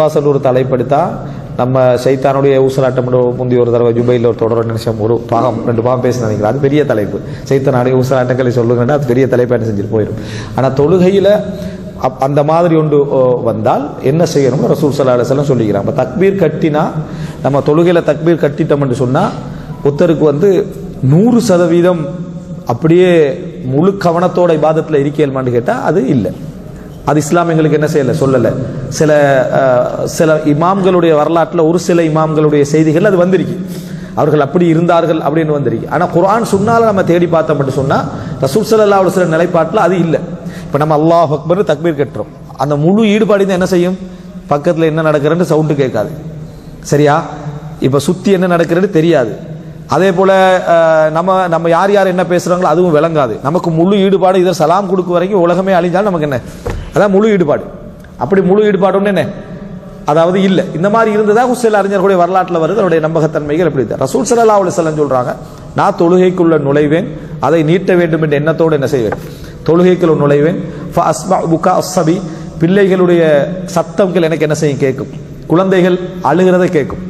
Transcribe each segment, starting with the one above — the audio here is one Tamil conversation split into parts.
வாசல் ஒரு தலைப்படுத்தா நம்ம சைத்தானுடைய ஊசலாட்டம் முந்தி ஒரு தடவை ஜுபையில் ஒரு தொடர் நினைச்சோம் ஒரு பாகம் ரெண்டு பாகம் பேச நினைக்கிறேன். அது பெரிய தலைப்பு. சைத்தானுடைய ஊசலாட்டங்களை சொல்லுங்கன்னா அது பெரிய தலைப்பு என்ன செஞ்சுட்டு போயிடும். ஆனால் தொழுகையில் அப்- அந்த மாதிரி ஒன்று ஓ, வந்தால் என்ன செய்யணும் ரசூல் சல்லா அலுவலம் சொல்லிக்கிறாங்க. தக்பீர் கட்டினா நம்ம தொழுகையில் தக்பீர் கட்டிட்டோம்னு சொன்னால் ஒருத்தருக்கு வந்து நூறு சதவீதம் அப்படியே முழு கவனத்தோட இபாதத்தில் இருக்கேன்மான்னு கேட்டால் அது இல்லை. அது இஸ்லாம் எங்களுக்கு என்ன செய்யலை? சொல்லலை. சில சில இமாம்களுடைய வரலாற்றில் ஒரு சில இமாம்களுடைய செய்திகள் அது வந்திருக்கு. அவர்கள் அப்படி இருந்தார்கள் அப்படின்னு வந்திருக்கு. ஆனால் குரான் சொன்னாலும் நம்ம தேடி பார்த்தோம் மட்டும் சொன்னால் ரசூல் சல்லா ஒரு சில நிலைப்பாட்டில் அது இல்லை. இப்போ நம்ம அல்லாஹ் அக்பர் தக்பீர் கட்டுறோம். அந்த முழு ஈடுபாடு தான் என்ன செய்யும்? பக்கத்தில் என்ன நடக்கிறன்னு சவுண்டு கேட்காது. சரியா? இப்போ சுற்றி என்ன நடக்கிறது தெரியாது. அதே போல் நம்ம நம்ம யார் யார் என்ன பேசுகிறாங்களோ அதுவும் விளங்காது. நமக்கு முழு ஈடுபாடு இதில் சலாம் கொடுக்க வரைக்கும் உலகமே அழிஞ்சாலும் நமக்கு என்ன? அதான் முழு ஈடுபாடு. அப்படி முழு ஈடுபாடுன்னு என்ன? அதாவது இல்லை. இந்த மாதிரி இருந்ததா சில அறிஞர்களுடைய வரலாற்றில் வருது. அவருடைய நம்பகத்தன்மைகள் எப்படி ரசூல் ஸல்லல்லாஹு அலைஹி வஸல்லம் சொல்கிறாங்க நான் தொழுகைக்குள்ள நுழைவேன் அதை நீட்ட வேண்டும் என்ற எண்ணத்தோடு என்ன செய்வேன்? தொழுகைக்குள்ள நுழைவேன். ஃப புகா அஸ்ஸபி பிள்ளைகளுடைய சத்தங்கள் எனக்கு என்ன செய்யும்? கேட்கும். குழந்தைகள் அழுகிறதை கேட்கும்.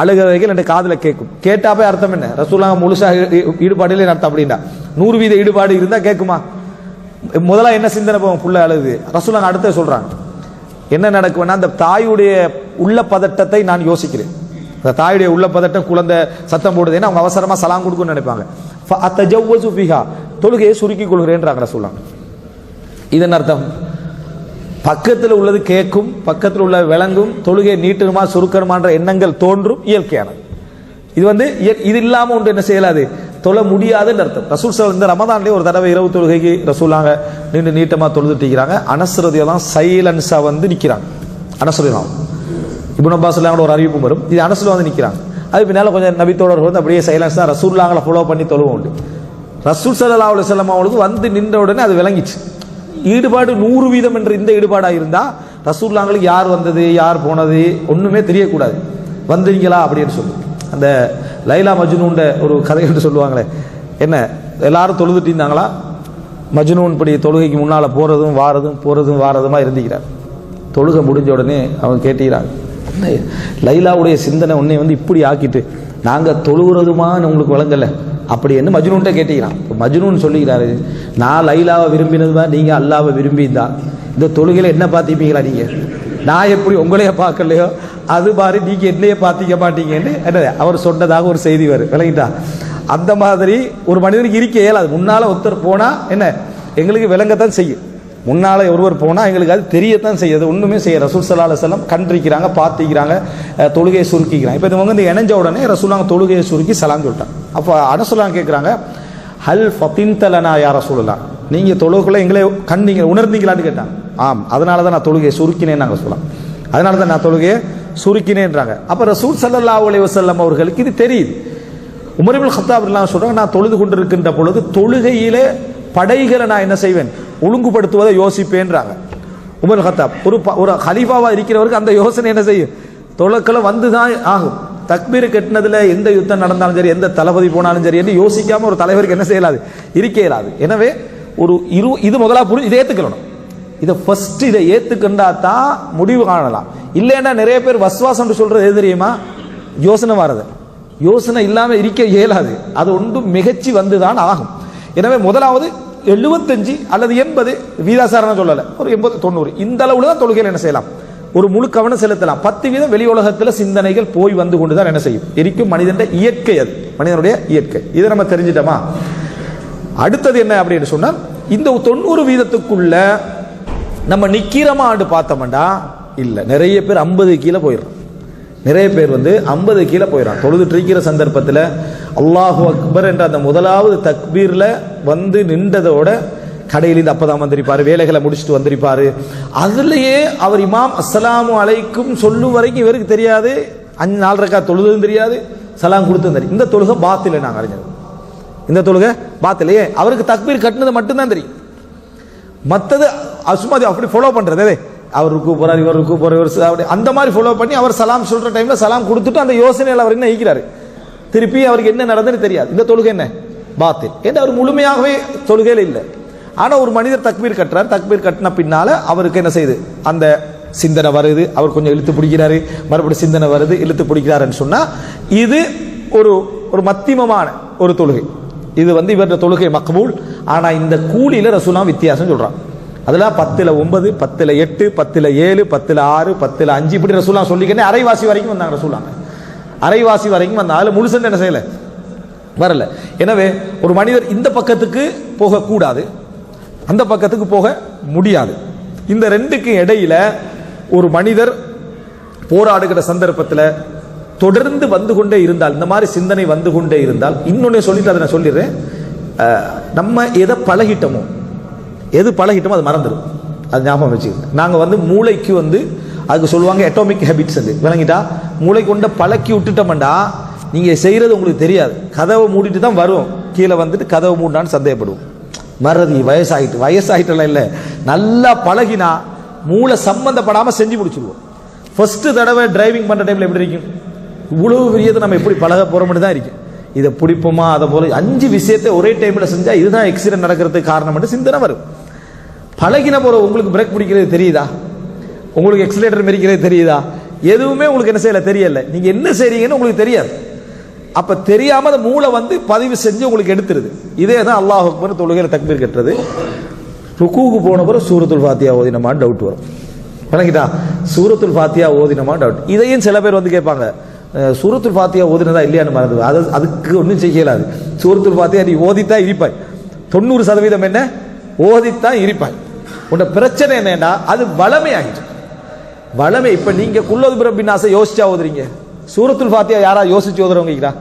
அழுகிறவைகள் என் காதில் கேட்கும். கேட்டாப்பே அர்த்தம் என்ன? ரசூலாங்க முழுசாக ஈடுபாடு இல்லை அர்த்தம் அப்படின்னா. நூறு வீத ஈடுபாடு இருந்தால் கேட்குமா? முதல்ல என்ன சிந்தனை போகும்? புள்ள அழுது. ரசூலாங்க அடுத்த சொல்றாங்க. என்ன நடக்கும்னா அந்த தாயுடைய உள்ள பதட்டத்தை நான் யோசிக்கிறேன். அந்த தாயுடைய உள்ள பதட்டம் குழந்தை சத்தம் போடுதுன்னு அவங்க அவசரமாக சலாம் கொடுக்கும்னு நினைப்பாங்க. தொழுகையை சுருக்கி கொள்கிறேன்றாங்க ரசூலாங்க இதன் அர்த்தம் பக்கத்தில் உள்ளது கேட்கும் பக்கத்தில் உள்ள விளங்கும் தொழுகை நீட்டணுமா சுருக்கணுமான்ற எண்ணங்கள் தோன்றும் இயற்கையானது. இது வந்து இது இல்லாமல் ஒன்று என்ன செய்யலாது? தொழ முடியாதுன்னு அர்த்தம். ரசூல் சார் இந்த ரமதான்லேயே ஒரு தடவை இரவு தொழுகைக்கு ரசூலாங்க நின்று நீட்டமாக தொழுதுட்டிக்கிறாங்க அனஸ்ரதியை தான் சைலன்ஸாக வந்து நிற்கிறாங்க அனஸ்ரதியம் இப்னு அப்பாஸ் ஒரு அறிவிப்பு வரும். இது அனசுல வந்து நிற்கிறாங்க அது பின்னால் கொஞ்சம் நபித்தோடர் வந்து அப்படியே சைலன்ஸ் தான் ரசூல்லாங்களை ஃபாலோ பண்ணி தொழுவோம் உண்டு. ரசூல் சல்லா அலுவலம் அவங்களுக்கு வந்து நின்ற உடனே அது விளங்கிச்சு. ஈடுபாடு நூறு வீதம் என்ற இந்த ஈடுபாடாக இருந்தால் ரசூல்லாங்களுக்கு யார் வந்தது யார் போனது ஒன்றுமே தெரியக்கூடாது. வந்தீங்களா அப்படின்னு சொல்லி. அந்த லைலா மஜ்னூன்ற ஒரு கதை என்று சொல்லுவாங்களே. என்ன எல்லாரும் தொழுதுட்டு இருந்தாங்களா? மஜ்னூன் படி தொழுகைக்கு முன்னால் போகிறதும் வாரதும் போகிறதும் வாரதுமா இருந்துக்கிறார் தொழுகை முடிஞ்ச உடனே அவங்க கேட்டுக்கிறாங்க. லைலாவுடைய சிந்தனை உன்னை வந்து இப்படி ஆக்கிட்டு நாங்கள் தொழுகிறதுமான்னு உங்களுக்கு வழங்கலை அப்படி என்ன மஜ்னூன்ட்ட கேட்டுக்கிறான். இப்போ மஜ்னூன் சொல்லிக்கிறாரு நான் லைலாவை விரும்பினதுமா நீங்கள் அல்லாவை விரும்பியிருந்தா? இந்த தொழுகையில் என்ன பார்த்திப்பீங்களா நீங்க? நான் எப்படி உங்களையே பார்க்கலையோ அது மாதிரி நீங்க என்னையே பார்த்திக்க மாட்டீங்கன்னு என்ன அவர் சொன்னதாக ஒரு செய்தி வரும் விளங்கிட்டா? அந்த மாதிரி ஒரு மனிதனுக்கு இருக்க இயலாது. முன்னால ஒருத்தர் போனா என்ன? எங்களுக்கு விளங்கத்தான் செய்யும். முன்னால ஒருவர் போனால் எங்களுக்கு அது தெரியத்தான் செய்யுது ஒன்றுமே செய்ய ரசூல் சல்லா அலுவலம் கண்டிருக்கிறாங்க பார்த்திக்கிறாங்க தொழுகையை சுருக்கிக்கிறாங்க. இப்போ இவங்க வந்து இணைஞ்ச உடனே ரசூலாங்க தொழுகையை சுருக்கி சலாம் சொல்லிட்டாங்க அப்போ அனசுலாம் கேட்குறாங்க ஹல் ஃபத்தின்தலனா யார சொல்லலாம் நீங்கள் தொழுகுள்ள எங்களை கண் நீங்கள் உணர்ந்தீங்களான்னு கேட்டாங்க ஆம் அதனால தான் நான் தொழுகையை சுருக்கினேன்னு நாங்கள் சொல்லலாம். அதனால தான் நான் தொழுகையை சுருக்கினேன்றாங்க. அப்போ ரசூல் சல்லா அலைஹி வசல்லம் அவர்களுக்கு இது தெரியுது. உமரிபுல் ஹத்தாப் எல்லாம் சொல்கிறாங்க நான் தொழுது கொண்டிருக்கின்ற பொழுது தொழுகையிலே படைகளை நான் என்ன செய்வேன்? ஒழுங்குபடுத்துவதை யோசிப்பேன்றாங்க. உமர் ஹத்தாப் ஒரு ப- ஒரு ஹலீஃபாவாக இருக்கிறவருக்கு அந்த யோசனை என்ன செய்யும்? தொழுக்களை வந்து தான் ஆகும். தக்பீர் கட்டினதில் எந்த யுத்தம் நடந்தாலும் சரி எந்த தளபதி போனாலும் சரி என்று யோசிக்காமல் ஒரு தலைவருக்கு என்ன செய்யலாது? இருக்க இயலாது. எனவே ஒரு இரு இது முதலா புரிஞ்சு இதை ஏத்துக்கணும். இதை ஃபர்ஸ்ட் இதை ஏத்துக்கண்டா தான் முடிவு காணலாம். இல்லைன்னா நிறைய பேர் வஸ்வாசம் சொல்றது எது தெரியுமா? யோசனை வர்றது. யோசனை இல்லாமல் இருக்க இயலாது. அது ஒன்றும் மிகச்சி வந்துதான் ஆகும். எனவே முதலாவது எழுபத்தஞ்சு அல்லது எண்பது வீதாசாரணம் சொல்லலை. ஒரு எண்பது தொண்ணூறு. இந்த அளவுல தான் தொழுகையில் என்ன செய்யலாம்? ஒரு முழு கவனம் செலுத்தலாம். பத்து வீதம் வெளி உலகத்துல சிந்தனைகள் போய் வந்து கொண்டு தான் என்ன செய்யும்? இருக்கும் மனிதனுடைய இயற்கை அது. மனிதனுடைய இயற்கை. இதை நம்ம தெரிஞ்சிட்டோமா? அடுத்தது என்ன அப்படின்னு சொன்னால் இந்த தொண்ணூறு வீதத்துக்குள்ள நம்ம நிக்கிறமான்னு பார்த்தோம்டா இல்லை நிறைய பேர் ஐம்பது கீழே போயிடும் நிறைய பேர் வந்து ஐம்பது கீழே போயிடறான். தொழுதுட்டு இருக்கிற சந்தர்ப்பத்தில் அல்லாஹு அக்பர் என்ற அந்த முதலாவது தக்பீரில் வந்து நின்றதோட கடையிலிருந்து அப்பதான் வந்திருப்பார் வேலைகளை முடிச்சுட்டு வந்திருப்பாரு. அதுலேயே அவர் இமாம் அஸ்லாமு அலைக்கும் சொல்லும் வரைக்கும் இவருக்கு தெரியாது. அஞ்சு நாலு ரக்கா தொழுதும் தெரியாது சலாம் கொடுத்து தெரியும் இந்த தொழுகை பாத்தில் நாங்கள் அறிஞர் இந்த தொழுகை பாத்திலேயே அவருக்கு தக்பீர் கட்டினது மட்டும்தான் தெரியும். மற்றது அசுமதி அப்படி ஃபாலோ பண்றது. அவர் ருக்கு போகிறார் இவர் ருக்கு போகிறார் இவர் அப்படி அந்த மாதிரி ஃபாலோ பண்ணி அவர் சலாம் சொல்கிற டைமில் சலாம் கொடுத்துட்டு அந்த யோசனையில் அவர் என்ன ஈக்கிறார் திருப்பி அவருக்கு என்ன நடந்ததுன்னு தெரியாது. இந்த தொழுகை என்ன? பாத்தில். ஏன்னா அவர் முழுமையாகவே தொழுகையில் இல்லை. ஆனால் ஒரு மனிதர் தக்பீர் கட்டுறார். தக்பீர் கட்டின பின்னால் அவருக்கு என்ன செய்யுது? அந்த சிந்தனை வருது. அவர் கொஞ்சம் இழுத்து பிடிக்கிறாரு. மறுபடியும் சிந்தனை வருது. இழுத்து பிடிக்கிறாருன்னு சொன்னால் இது ஒரு ஒரு மத்தியமமான ஒரு தொழுகை. இது வந்து இவருடைய தொழுகை மக்பூல். ஆனால் இந்த கூலியில் ரசூலாம் வித்தியாசம் சொல்கிறான் அதெல்லாம் பத்தில் ஒன்பது பத்தில் எட்டு பத்தில் ஏழு பத்தில் ஆறு பத்தில் அஞ்சு இப்படி ரசூலாம் சொல்லிக்கிட்டே அரைவாசி வரைக்கும் வந்தாங்க ரசூலாங்க அரைவாசி வரைக்கும் வந்தாங்க. அதில் முழுசன் என்ன செய்யலை? வரல. எனவே ஒரு மனிதர் இந்த பக்கத்துக்கு போகக்கூடாது அந்த பக்கத்துக்கு போக முடியாது. இந்த ரெண்டுக்கும் இடையில ஒரு மனிதர் போராடுகிற சந்தர்ப்பத்தில் தொடர்ந்து வந்து கொண்டே இருந்தால் இந்த மாதிரி சிந்தனை வந்து கொண்டே இருந்தால் இன்னொன்னே சொல்லிட்டு அதை நான் சொல்லிடுறேன். நம்ம எதை பழகிட்டோமோ எது பழகிட்டோமோ அது மறந்துடும் அது ஞாபகம் வச்சுக்கோங்க. நாங்கள் வந்து மூளைக்கு வந்து அதுக்கு சொல்லுவாங்க எட்டோமிக் ஹேபிட்ஸ் அது விளங்கிட்டா? மூளை கொண்ட பழக்கி விட்டுட்டோம்டா நீங்கள் செய்கிறது உங்களுக்கு தெரியாது. கதவை மூடிட்டு தான் வரும் கீழே வந்துட்டு கதவை மூடினான்னு சந்தேகப்படுவோம். மறதி வயசாகிட்டு வயசாகிட்டலாம் இல்லை. நல்லா பழகினா மூளை சம்மந்தப்படாமல் செஞ்சு முடிச்சிடுவோம் ஃபஸ்ட்டு தடவை டிரைவிங் பண்ணுற டைமில் எப்படி இருக்கும்? இவ்வளவு பெரியதை நம்ம எப்படி பழக போகிறோம்னு தான் இருக்கு. இதை பிடிப்போமா அதை போல அஞ்சு விஷயத்தை ஒரே டைமில் செஞ்சால் இதுதான் எக்ஸிடென்ட் நடக்கிறதுக்கு காரணம்னு சிந்தனை வரும். பழகின போகிற உங்களுக்கு பிரேக் பிடிக்கிறது தெரியுதா? உங்களுக்கு எக்ஸலேட்டர் மெரிக்கிறது தெரியுதா? எதுவுமே உங்களுக்கு என்ன செய்யல? தெரியல. நீங்க என்ன செய்றீங்கன்னு உங்களுக்கு தெரியாது. அப்ப தெரியாம அந்த மூளை வந்து பதிவு செஞ்சு உங்களுக்கு எடுத்துருது. இதே தான் அல்லாஹ் அக்பர் தொழுகையில தக்பீர் கட்டுறது ருக்கூக்கு போன பிறகு சூரத்துல் ஃபாத்தியா ஓதினமான்னு டவுட் வரும். விளங்கிட்டா? சூரத்துல் ஃபாத்தியா ஓதினமா டவுட் இதையும் சில பேர் வந்து கேட்பாங்க. சூரத்துல் ஃபாத்தியா ஓதினதா இல்லையான்னு மறந்து அது அதுக்கு ஒன்றும் செய்யலாது சூரத்துல் ஃபாத்தியா நீ ஓதித்தான் இருப்பாய். தொண்ணூறு சதவீதம் என்ன? ஓதித்தான் இருப்பாய். உன்னோட பிரச்சனை என்னன்னா அது வளமை ஆகிடும் வளமை இப்போ நீங்கள் குல்லது பிரபின்னாசை யோசிச்சா ஓதுறீங்க. சூரத்துல் ஃபாத்தியா யாரா யோசிச்சு ஓதுறவங்க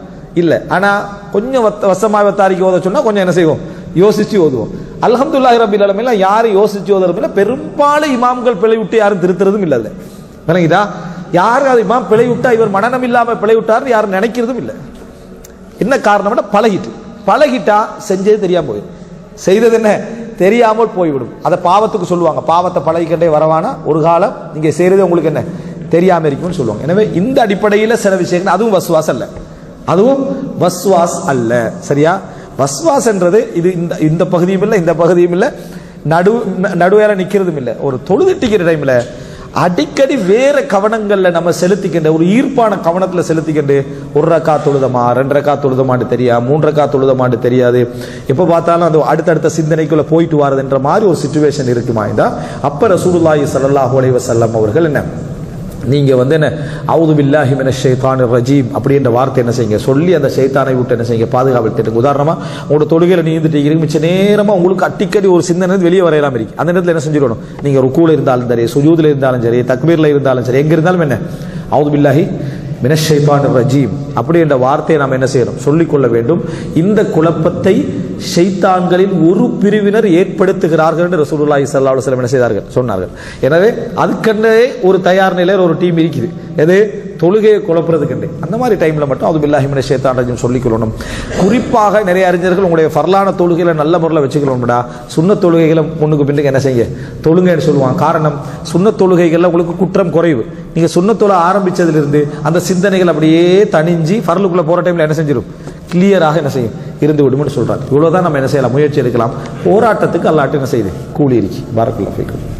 இல்லை. ஆனால் கொஞ்சம் வத்த வசமாக வத்தாரிக்கு ஓத சொன்னால் கொஞ்சம் என்ன செய்வோம்? யோசிச்சு ஓதுவோம். அலமதுல்லாஹி ரபில் அலமில் யாரும் யோசிச்சு ஓதுறதும் இல்லை பெரும்பாலும் இமாம்கள் பிழை விட்டு யாரும் திருத்துறதும் இல்லை அதுல. விளங்கிதா யார் அது இமாம் பிழை விட்டா இவர் மனநம் இல்லாம பிழை விட்டார்னு யாரும் நினைக்கிறதும் இல்லை. என்ன காரணம்னா பழகிட்டு. பழகிட்டா செஞ்சது தெரியாம போயிடும். செய்தது என்ன? தெரியாமல் போய்விடும். அதை பாவத்துக்கு சொல்லுவாங்க. பாவத்தை பழகிக்கிட்டே வரவானா? ஒரு காலம் நீங்க செய்யறது உங்களுக்கு என்ன? தெரியாம இருக்கும்னு சொல்லுவாங்க. எனவே இந்த அடிப்படையில் சில விஷயங்கள் அதுவும் வஸ்வாஸ் அல்ல. அதுவும் வஸ்வாஸ் அல்ல. சரியா? வஸ்வாஸ் என்றது இது இந்த இந்த பகுதியும் இல்லை இந்த பகுதியும் இல்லை. நடு நடுவேற நிற்கிறதும் இல்லை. ஒரு தொழுதிட்டிக்கிற டைமில் அடிக்கடி வேற கவனங்களில் நம்ம செலுத்திக்கின்ற ஒரு ஈர்ப்பான கவனத்தில் செலுத்திக்கிண்டு ஒரு ரக்கா தொழுதமா ரெண்டு ரக்கா தொழுதமான்னு தெரியா மூன்று ரக்கா தொழுதமான்னு தெரியாது. எப்போ பார்த்தாலும் அது அடுத்தடுத்த சிந்தனைக்குள்ள போயிட்டு வரதுன்ற மாதிரி ஒரு சுச்சுவேஷன் இருக்குமா இருந்தால் அப்ப ரசூலுல்லாஹி ஸல்லல்லாஹு அலைவசல்லம் அவர்கள் என்ன? நீங்கள் வந்து என்ன அவுது பில்லாஹி மினஷ் ஷைத்தான் ரஜீம் அப்படின்ற வார்த்தை என்ன செய்யுங்க? சொல்லி அந்த ஷைத்தானை விட்டு என்ன செய்யுங்க? பாதுகாவல் திட்டுங்க உதாரணமா உங்களோட தொழுகையில் நீந்துட்டு மிச்ச நேரமாக உங்களுக்கு அடிக்கடி ஒரு சிந்தனை வெளியே வரையலாம் இருக்கு. அந்த நேரத்தில் என்ன செஞ்சிடணும்? நீங்கள் ருக்கூல இருந்தாலும் சரி சுஜூதில் இருந்தாலும் சரி தக்பீர்ல இருந்தாலும் சரி எங்கே இருந்தாலும் என்ன? அவுது பில்லாஹி மினஷைபான் ரஜீம் அப்படி என்ற வார்த்தையை நாம் என்ன செய்யணும் சொல்லிக்கொள்ள வேண்டும். இந்த குழப்பத்தை ஷைத்தான்களின் ஒரு பிரிவினர் ஏற்படுத்துகிறார்கள் என்று ரசூலுல்லாஹி ஸல்லல்லாஹு அலைஹி வஸல்லம் என்ன செய்தார்கள்? சொன்னார்கள். எனவே அதுக்கென்றே ஒரு தயார் நிலையில் ஒரு டீம் இருக்குது. எது? தொழுகையை குழப்புறதுக்கென்றே அந்த மாதிரி டைம்ல மட்டும் அது பில்லாஹி மின சொல்லிக்கொள்ளணும். குறிப்பாக நிறைய அறிஞர்கள் உங்களுடைய ஃபர்லான தொழுகையில் நல்ல முறையில் வச்சுக்கணும்டா சுண்ண தொழுகைகளை முன்னுக்கு பின்னுக்கு என்ன செய்யுங்க? தொழுங்கன்னு சொல்லுவாங்க. காரணம் சுண்ண தொழுகைகள்ல உங்களுக்கு குற்றம் குறைவு. நீங்க சுண்ண தொழ ஆரம்பித்ததுலேருந்து அந்த சிந்தனைகள் அப்படியே தணிஞ்சு ஃபர்லுக்குள்ள போற டைம்ல என்ன செஞ்சிடும் கிளியராக என்ன செய்யும்? இருந்து விடும்னு சொல்றாங்க. இவ்வளவுதான் நம்ம என்ன செய்யலாம்? முயற்சி எடுக்கலாம். போராட்டத்துக்கு அல்லாட்டு என்ன செய்யுது? கூலி இருக்கு. பாரக்குள்ள போய்க்கும்